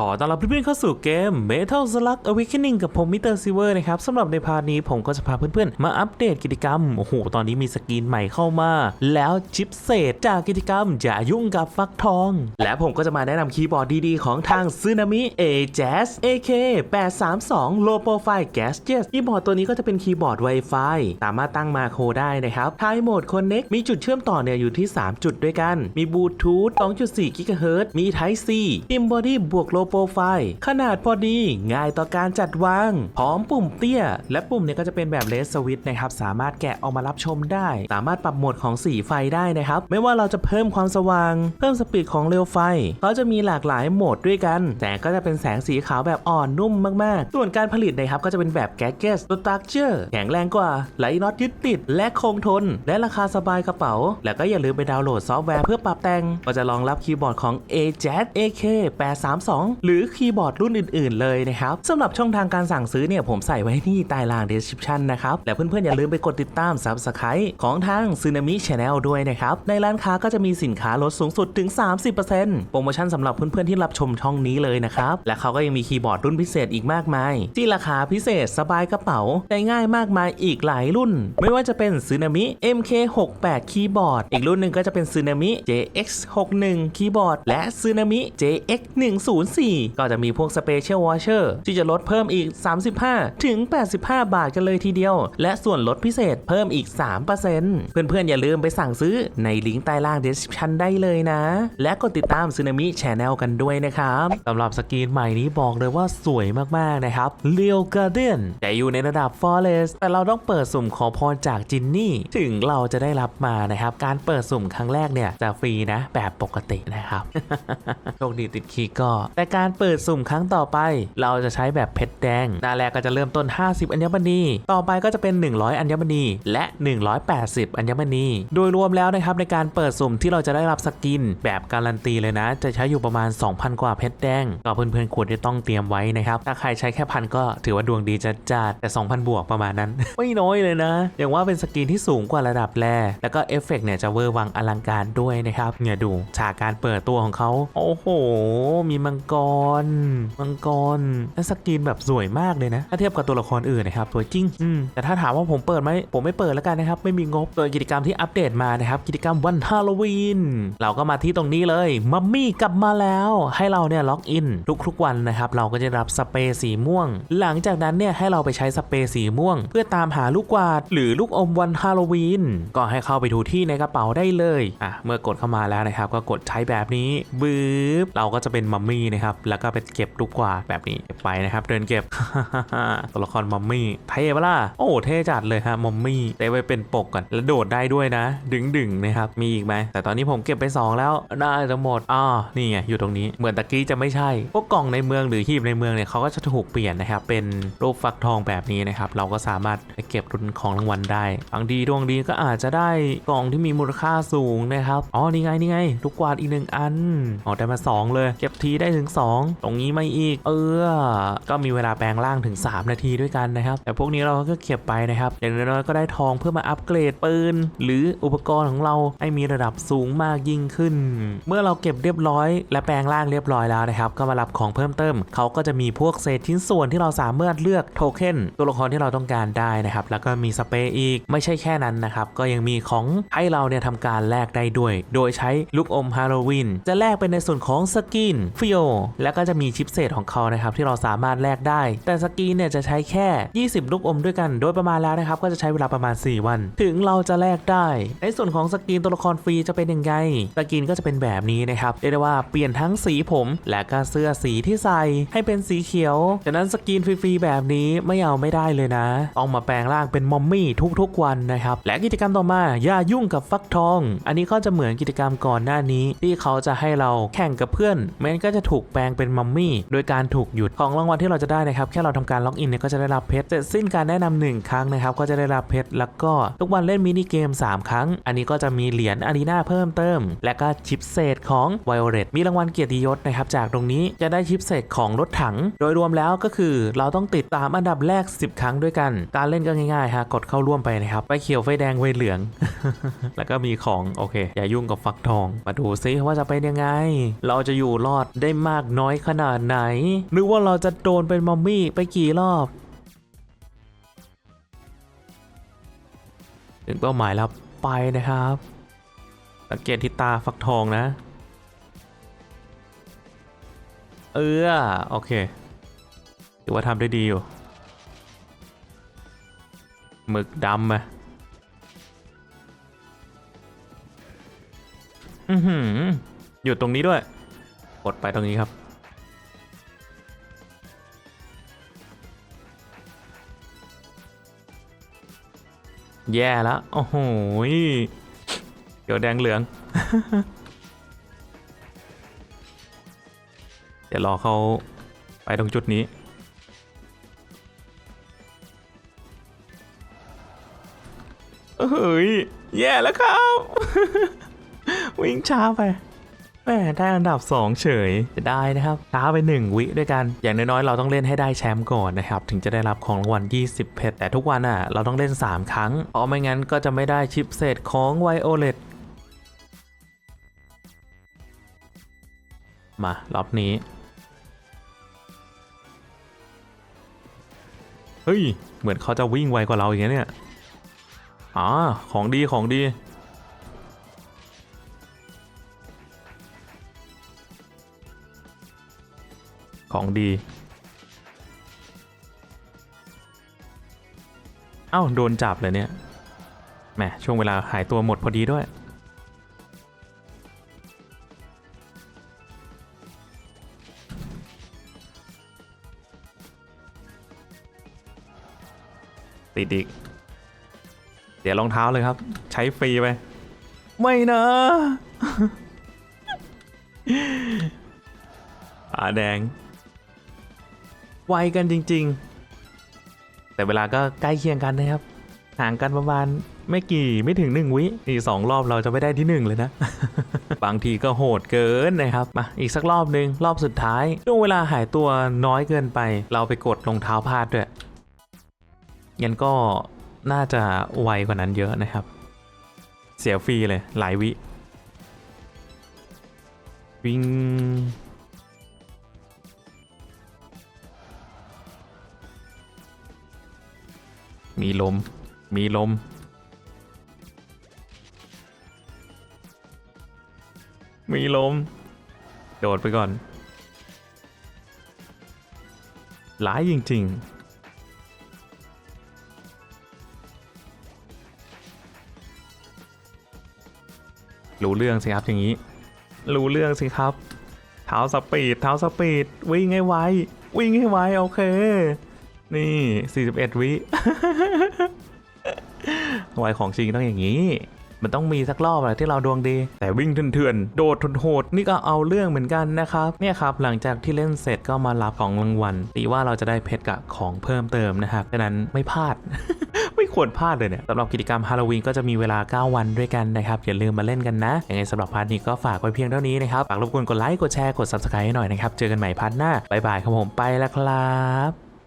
ขอต้อนรับเพื่อนๆเข้าสู่เกม Metal Slug Awakening กับผมมิเตอร์ซิเวอร์นะครับสำหรับในพาร์ทนี้ผมก็จะพาเพื่อนๆ มาอัปเดตกิจกรรม โอ้โห ตอนนี้มีสกรีนใหม่เข้ามา แล้วชิปเศษจากกิจกรรม อย่ายุ่งกับฟักทอง และผมก็จะมาแนะนำคีย์บอร์ดดีๆ ของทาง Tsunami A Jazz AK 832 Low Profile Gas Jet คีย์บอร์ดตัวนี้ก็จะเป็นคีย์บอร์ด Wi-Fi สามารถตั้งมาโครได้นะครับท้ายโหมด Connect มีจุดเชื่อมต่อเนี่ยอยู่ที่ 3 จุดด้วยกัน มีบลูทูธ2.4 GHz มี Type C พิมบอดี้บวก Low Profile ขนาดพอดีง่ายต่อการจัดวาง พร้อมปุ่มเตี้ย และปุ่มเนี่ยก็จะเป็นแบบเลสสวิตนะครับสามารถแกะออกมารับชมได้ สามารถปรับโหมดของสีไฟได้นะครับ ไม่ว่าเราจะเพิ่มความสว่าง เพิ่มสปีดของเร็วไฟเขาจะมีหลากหลายโหมดด้วยกัน แต่ก็จะเป็นแสงสีขาวแบบอ่อนนุ่มมากๆ ส่วนการผลิตนะครับก็จะเป็นแบบแกจ g e t Structure แข็งแรงกว่าไหลน็อตยึดติด และคงทน และราคาสบายกระเป๋า แล้วก็อย่าลืมไปดาวน์โหลดซอฟต์แวร์เพื่อปรับแต่งก็จะรองรับคีย์บอร์ดของ AJAZ AK 832หรือคีย์บอร์ดรุ่นอื่น ๆ เลยนะครับสำหรับช่องทางการสั่งซื้อเนี่ยผมใส่ไว้ที่ใต้ล่าง description นะครับและเพื่อน ๆ อย่าลืมไปกดติดตาม Subscribe ของทาง Tsunami Channel ด้วยนะครับในร้านค้าก็จะมีสินค้าลดสูงสุดถึง 30%โปรโมชั่นสำหรับเพื่อนๆที่รับชมช่องนี้เลยนะครับและเขาก็ยังมีคีย์บอร์ดรุ่นพิเศษอีกมากมาย ที่ราคาพิเศษสบายกระเป๋าได้ง่ายมากมายอีกหลายรุ่น ไม่ว่าจะเป็น Tsunami MK68 คีย์บอร์ดอีกรุ่นหนึ่งก็จะเป็น Tsunami JX61 คีย์บอร์ดและ Tsunami JX104 ก็จะมีพวก Special Voucher ที่จะลดเพิ่มอีก 35 ถึง 85 บาทกันเลยทีเดียว และส่วนลดพิเศษเพิ่มอีก 3%เพื่อนๆ อย่าลืมไปสั่งซื้อในลิงก์ใต้ล่าง description ได้เลยนะ และกดติดตาม Tsunami Channel กันด้วยนะครับสำหรับสกรีนใหม่นี้บอกเลยว่าสวยมากๆนะครับ Leo Garden แต่อยู่ในระดับ Forest แต่เราต้องเปิดสุ่มขอพรจากจินนี่ ถึงเราจะได้รับมานะครับ การเปิดสุ่มครั้งแรกเนี่ยจะฟรีนะ แบบปกตินะครับโชคดีติดคีย์ก็แต่การเปิดสุ่มครั้งต่อไป เราจะใช้แบบเพชรแดง หน้าแรกก็จะเริ่มต้น 50 อัญมณี ต่อไปก็จะเป็น 100 อัญมณี และ 180 อัญมณี โดยรวมแล้วนะครับในการเปิดสุ่มที่เราจะได้รับสกิน แบบการันตีเลยนะ จะใช้อยู่ประมาณ 2,000 กว่าเพชรแดง ก็เพื่อนๆควรจะต้องเตรียมไว้นะครับ ถ้าใครใช้แค่พันก็ถือว่าดวงดีจัดๆแต่ 2,000 บวกประมาณนั้น ไม่น้อยเลยนะ อย่างว่าเป็นสกินที่สูงกว่าระดับแรแล้วก็เอฟเฟกต์เนี่ยจะเวอร์วังอลังการด้วยนะครับเนี่ยดูฉากการเปิดตัวของเขาโอ้โห มีมังกรมังกรและสกินแบบสวยมากเลยนะ ถ้าเทียบกับตัวละครอื่นนะครับสวยจริงอืมแต่ถ้าถามว่าผมเปิดไหมผมไม่เปิดแล้วกันนะครับ ไม่มีงบโดยกิจกรรมที่อัปเดตมานะครับ กิจกรรมวันฮาโลวีน เราก็มาที่ตรงนี้เลย มัมมี่กลับมาแล้ว ให้เราเนี่ยล็อกอินทุกๆวันนะครับ เราก็จะรับสเปรย์สีม่วง หลังจากนั้นเนี่ยให้เราไปใช้สเปรย์สีม่วง เพื่อตามหาลูกกวาดหรือลูกอมวันฮาโลวีน ก็ให้เข้าไปดูที่ในกระเป๋าได้เลย อะ เมื่อกดเข้ามาแล้วนะครับ ก็กดใช้แบบนี้บึ๊บเราก็จะเป็นมัมมี่นะครับแล้วก็ไปเก็บลูกกวาดแบบนี้เก็บไปนะครับ เดินเก็บ ตัวละครมัมมี่เท่ปะล่ะโอ้เท่จัดเลยฮะมัมมี่ได้ไว้เป็นปกก่อนแล้วโดดได้ด้วยนะ ดึงดึงๆนะครับ มีอีกไหมแต่ตอนนี้ผมเก็บไป 2 แล้วน่าจะหมดอ่านี่ไงอยู่ตรงนี้เหมือนตะกี้จะไม่ใช่พวกกล่องในเมืองหรือหีบในเมืองเนี่ยเขาก็จะถูกเปลี่ยนนะครับเป็นรูปฟักทองแบบนี้นะครับเราก็สามารถไปเก็บรุ่นของรางวัลได้บางดีดวงดีก็อาจจะได้กล่องที่มีมูลค่าสูงนะครับอ๋อนี่ไงนี่ไงลูกกวาดอีกหนึ่งอันอ๋อได้มา 2 เลย เก็บทีได้ถึง 2ตรงนี้ไม่อีก เออ ก็มีเวลาแปลงร่างถึง 3 นาทีด้วยกันนะครับ แต่พวกนี้เราก็เก็บไปนะครับ อย่างน้อยๆก็ได้ทองเพื่อมาอัปเกรดปืน หรืออุปกรณ์ของเราให้มีระดับสูงมากยิ่งขึ้น เมื่อเราเก็บเรียบร้อย และแปลงร่างเรียบร้อยแล้วนะครับ ก็มารับของเพิ่มเติม เขาก็จะมีพวกเศษชิ้นส่วนที่เราสามารถเลือกโทเค็นตัวละครที่เราต้องการได้นะครับ แล้วก็มีสเปรย์อีก ไม่ใช่แค่นั้นนะครับ ก็ยังมีของให้เราเนี่ยทำการแลกได้ด้วย โดยใช้ลูกอมฮาโลวีน จะแลกเป็นในส่วนของสกินฟิโอแล้วก็จะมีชิปเศษของเขานะครับที่เราสามารถแลกได้ แต่สกินเนี่ยจะใช้แค่ 20 ลูกอมด้วยกัน โดยประมาณแล้วนะครับก็จะใช้เวลาประมาณ 4 วัน ถึงเราจะแลกได้ ในส่วนของสกินตัวละครฟรีจะเป็นยังไงสกินก็จะเป็นแบบนี้นะครับเรียกได้ว่าเปลี่ยนทั้งสีผมและก็เสื้อสีที่ใส่ให้เป็นสีเขียวฉะนั้นสกินฟรีๆแบบนี้ไม่เอาไม่ได้เลยนะต้องมาแปลงร่างเป็นมอมมี่ทุกๆวันนะครับและกิจกรรมต่อมาอย่ายุ่งกับฟักทอง อันนี้ก็จะเหมือนกิจกรรมก่อนหน้านี้ ที่เขาจะให้เราแข่งกับเพื่อนแม้นก็จะถูกแปลงเป็นมัมมี่โดยการถูกหยุดของรางวัลที่เราจะได้นะครับแค่เราทำการล็อกอินเนี่ยก็จะได้รับเพชรเสร็จสิ้นการแนะนำหนึ่งครั้งนะครับก็จะได้รับเพชรแล้วก็ทุกวันเล่นมินิเกม 3 ครั้ง อันนี้ก็จะมีเหรียญอารีนาเพิ่มเติม และก็ชิปเศษของไวโอเลตมีรางวัลเกียรติยศนะครับจากตรงนี้จะได้ชิปเศษของรถถัง โดยรวมแล้วก็คือเราต้องติดตามอันดับแรก 10 ครั้งด้วยกัน การเล่นก็ง่ายๆฮะกดเข้าร่วมไปนะครับไฟเขียวไฟแดงไฟเหลือง แล้วก็มีของโอเค อย่ายุ่งกับฟักทอง มาดูซิว่าจะเป็นยังไง เราจะอยู่รอดได้มากากน้อยขนาดไหน นึกว่าเราจะโดนเป็นมัมมี่ไปกี่รอบ ถึงเป้าหมายแล้วไปนะครับ สังเกตที่ตาฟักทองนะ เออโอเคถือว่าทำได้ดีอยู่หมึกดำไหมอือหืออยู่ตรงนี้ด้วย กดไปตรงนี้ครับ แย่แล้วโอ้โหเดี๋ยวแดงเหลือง เดี๋ยวรอเขาไปตรงจุดนี้ เฮ้ย แย่แล้วครับ วิ่งช้าไป แหมได้อันดับ 2 เฉยจะได้นะครับช้าไป 1 วิด้วยกัน อย่างน้อยๆ เราต้องเล่นให้ได้แชมป์ก่อนนะครับ ถึงจะได้รับของรางวัล 20 เพชร แต่ทุกวันอะ เราต้องเล่น 3 ครั้ง เพราะไม่งั้นก็จะไม่ได้ชิปเศษของไวโอเลตมารอบนี้ เฮ้ย เหมือนเขาจะวิ่งไวกว่าเราอย่างเงี้ยเนี่ยอ๋อของดีของดี ของดี เอ้า โดนจับเลยเนี่ย แหม ช่วงเวลาหายตัวหมดพอดีด้วย ติดอีก เสียรองเท้าเลยครับ ใช้ฟรีไป ไม่นะตาแดง ไวกันจริง ๆ แต่เวลาก็ใกล้เคียงกันนะครับ ห่างกันประมาณไม่กี่ไม่ถึงหนึ่งวิอีกสองรอบเราจะไม่ได้ที่หนึ่งเลยนะ บางทีก็โหดเกินนะครับมาอีกสักรอบหนึ่งรอบสุดท้าย ช่วงเวลาหายตัวน้อยเกินไป เราไปกดรองเท้าพลาดด้วยงั้นก็น่าจะไวกว่านั้นเยอะนะครับ เสียฟรีเลยหลายวิวิ่ง มีลม มีลม มีลม โดดไปก่อน หลายจริง ๆรู้เรื่องสิครับอย่างนี้ รู้เรื่องสิครับ เท้าสปีด เท้าสปีด วิ่งให้ไว วิ่งให้ไวโอเค นี่ 41 วิไวของจริงต้องอย่างนี้ มันต้องมีสักรอบแหละที่เราดวงดี แต่วิ่งเถื่อนๆ โดดโหด นี่ก็เอาเรื่องเหมือนกันนะครับ เนี่ยครับ หลังจากที่เล่นเสร็จก็มารับของรางวัล ตีว่าเราจะได้เพชรกับของเพิ่มเติมนะครับฉะนั้นไม่พลาดไม่ควรพลาดเลยเนี่ยสำหรับกิจกรรมฮาโลวีนก็จะมีเวลา 9 วันด้วยกันนะครับ อย่าลืมมาเล่นกันนะ ยังไงสำหรับพาร์ทนี้ก็ฝากไว้เพียงเท่านี้นะครับ ฝากรบกวนกดไลค์ กดแชร์ กด subscribe ให้หน่อยนะครับ เจอกันใหม่พาร์ทหน้า บ๊ายบายครับผมไปแล้วครับ